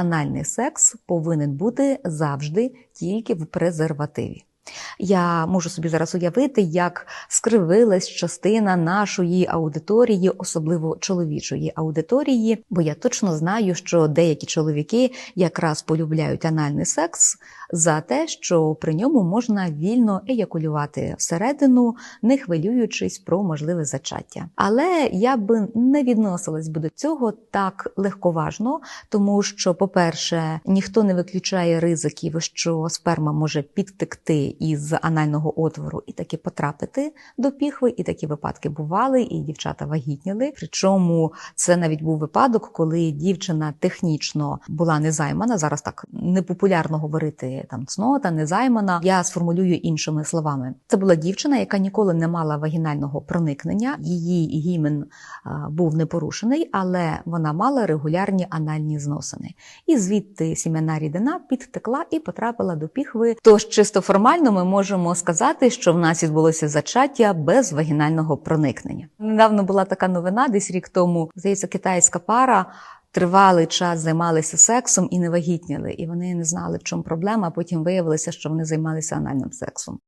Анальний секс повинен бути завжди тільки в презервативі. Я можу собі зараз уявити, як скривилась частина нашої аудиторії, особливо чоловічої аудиторії, бо я точно знаю, що деякі чоловіки якраз полюбляють анальний секс за те, що при ньому можна вільно еякулювати всередину, не хвилюючись про можливе зачаття. Але я би не відносилась би до цього так легковажно, тому що, по-перше, ніхто не виключає ризиків, що сперма може підтекти із анального отвору і таки потрапити до піхви, і такі випадки бували, і дівчата вагітніли. Причому це навіть був випадок, коли дівчина технічно була незаймана. Зараз так непопулярно говорити там цнота, незаймана. Я сформулюю іншими словами. Це була дівчина, яка ніколи не мала вагінального проникнення. Її гімен а, був не порушений, але вона мала регулярні анальні зносини. І звідти сім'яна рідина підтекла і потрапила до піхви. Тож чисто формально ми можемо сказати, що в нас відбулося зачаття без вагінального проникнення. Недавно була така новина, десь рік тому здається, китайська пара. Тривалий час займалися сексом і не вагітніли, і вони не знали, в чому проблема. а Потім виявилося, що вони займалися анальним сексом.